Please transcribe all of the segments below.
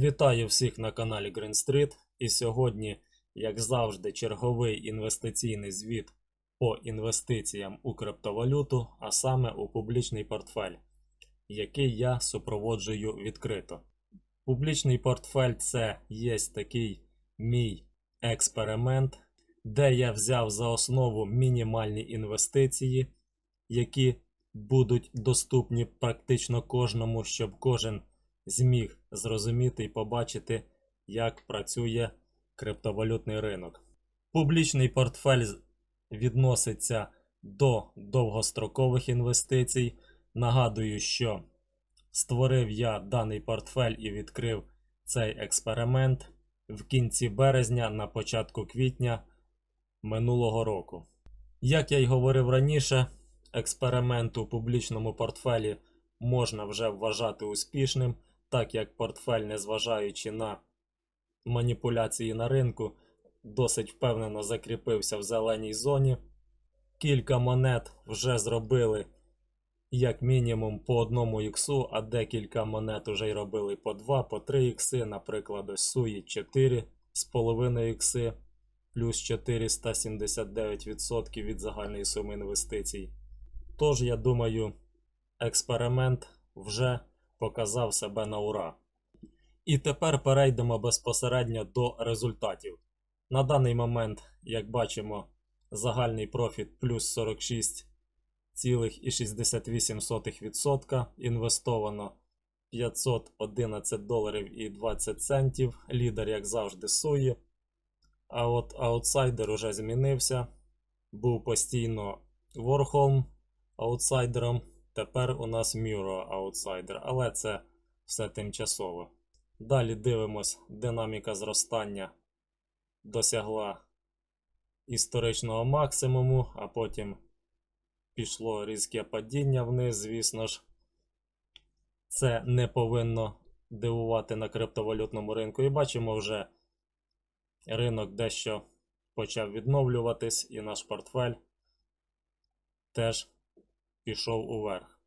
Вітаю всіх на каналі Green Street. І сьогодні, як завжди, черговий інвестиційний звіт по інвестиціям у криптовалюту, а саме у публічний портфель, який я супроводжую відкрито. Публічний портфель це є такий мій експеримент, де я взяв за основу мінімальні інвестиції, які будуть доступні практично кожному, щоб кожен зміг зрозуміти і побачити, як працює криптовалютний ринок. Публічний портфель відноситься до довгострокових інвестицій. Нагадую, що створив я даний портфель і відкрив цей експеримент в кінці березня на початку квітня минулого року. Як я й говорив раніше, експеримент у публічному портфелі можна вже вважати успішним, так як портфель, незважаючи на маніпуляції на ринку, досить впевнено закріпився в зеленій зоні. Кілька монет вже зробили як мінімум по одному іксу, а декілька монет вже й робили по 2, по 3 ікси, наприклад, Суї 4 з половиною ікси, плюс 479% від загальної суми інвестицій. Тож, я думаю, експеримент вже показав себе на ура. І тепер перейдемо безпосередньо до результатів. На даний момент, як бачимо, загальний профіт плюс 46,68%. Інвестовано 511 доларів і 20 центів. Лідер, як завжди, сує. А от аутсайдер уже змінився. Був постійно Warholm аутсайдером. Тепер у нас Muro аутсайдер, але це все тимчасово. Далі дивимось, динаміка зростання досягла історичного максимуму, а потім пішло різке падіння вниз, звісно ж. Це не повинно дивувати на криптовалютному ринку. І бачимо вже ринок дещо почав відновлюватись, і наш портфель теж пішов уверх.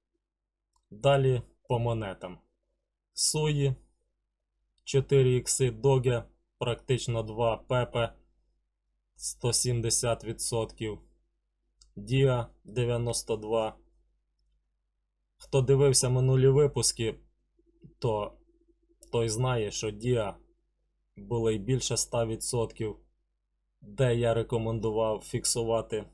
Далі по монетам. Суї 4 ікси Доге, практично 2 Пепе 170%. Діа 92. Хто дивився минулі випуски, то той знає, що Діа було й більше 100%, де я рекомендував фіксувати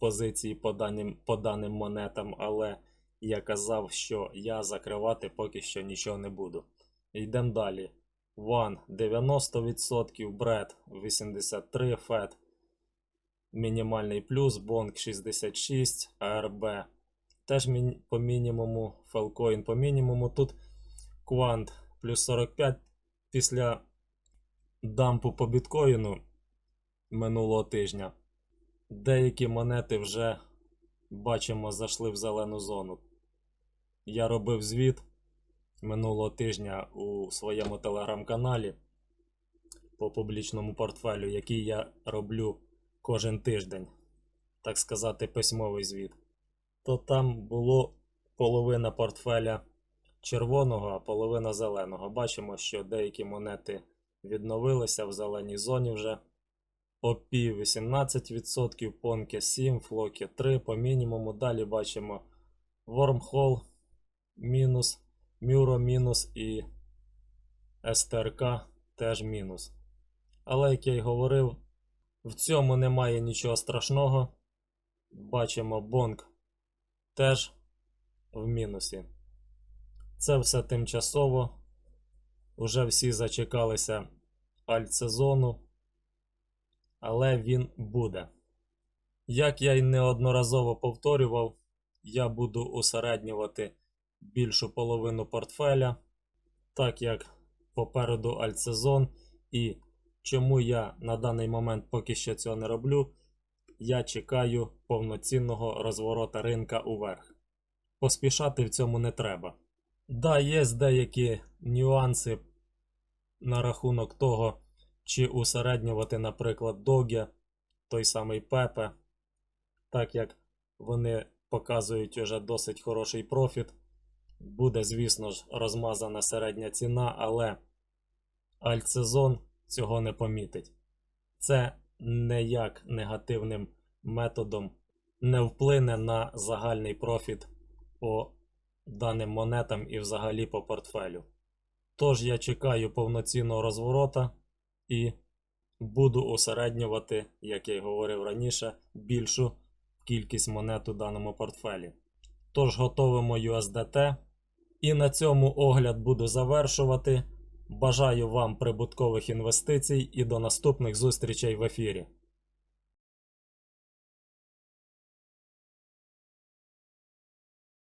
позиції по даним, по даним монетам, але я казав, що я закривати поки що нічого не буду. Йдемо далі. One 90%, Бред 83%, Фет мінімальний плюс, Бонг 66, АРБ теж по мінімуму, Фелкоін по мінімуму. Тут Квант плюс 45 після дампу по біткоїну минулого тижня. Деякі монети вже бачимо зайшли в зелену зону. Я робив звіт минулого тижня у своєму телеграм-каналі по публічному портфелю, який я роблю кожен тиждень, так сказати, письмовий звіт. То там було половина портфеля червоного, а половина зеленого. Бачимо, що деякі монети відновилися в зеленій зоні вже. OP 18%, Понке 7, Флокі 3 по мінімуму. Далі бачимо Wormhole мінус, Мюро мінус і СТРК теж мінус. Але, як я й говорив, в цьому немає нічого страшного. Бачимо Бонг теж в мінусі. Це все тимчасово. Уже всі зачекалися альтсезону, але він буде. Як я й неодноразово повторював, я буду усереднювати більшу половину портфеля, так як попереду альтсезон, і чому я на даний момент поки що цього не роблю, я чекаю повноцінного розворота ринка уверх. Поспішати в цьому не треба. Да, є деякі нюанси на рахунок того, чи усереднювати, наприклад, Доге, той самий Пепе, так як вони показують уже досить хороший профіт. Буде, звісно ж, розмазана середня ціна, але альтсезон цього не помітить. Це ніяк негативним методом не вплине на загальний профіт по даним монетам і взагалі по портфелю. Тож я чекаю повноцінного розворота і буду осереднювати, як я й говорив раніше, більшу кількість монет у даному портфелі. Тож готовимо USDT. І на цьому огляд буду завершувати. Бажаю вам прибуткових інвестицій і до наступних зустрічей в ефірі.